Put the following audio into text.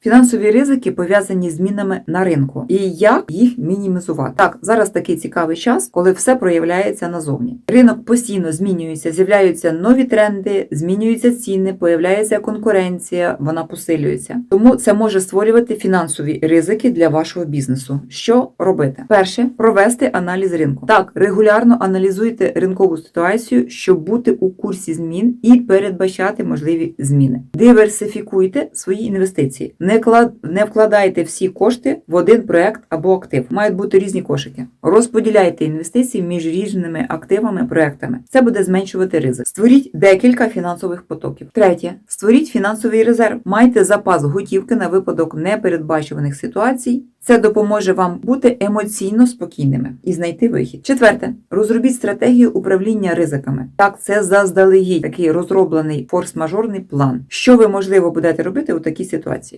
Фінансові ризики пов'язані з змінами на ринку і як їх мінімізувати. Так, зараз такий цікавий час, коли все проявляється назовні. Ринок постійно змінюється, з'являються нові тренди, змінюються ціни, появляється конкуренція, вона посилюється. Тому це може створювати фінансові ризики для вашого бізнесу. Що робити? Перше провести аналіз ринку. Так, регулярно аналізуйте ринкову ситуацію, щоб бути у курсі змін і передбачати можливі зміни. Диверсифікуйте свої інвестиції. Не клад... не вкладайте всі кошти в один проект або актив. Мають бути різні кошики. Розподіляйте інвестиції між різними активами проектами. Це буде зменшувати ризик. Створіть декілька фінансових потоків. Третє, створіть фінансовий резерв. Майте запас готівки на випадок непередбачуваних ситуацій. Це допоможе вам бути емоційно спокійними і знайти вихід. Четверте, розробіть стратегію управління ризиками. Так, це заздалегідь такий розроблений форс-мажорний план. Що ви можливо будете робити у такій ситуації?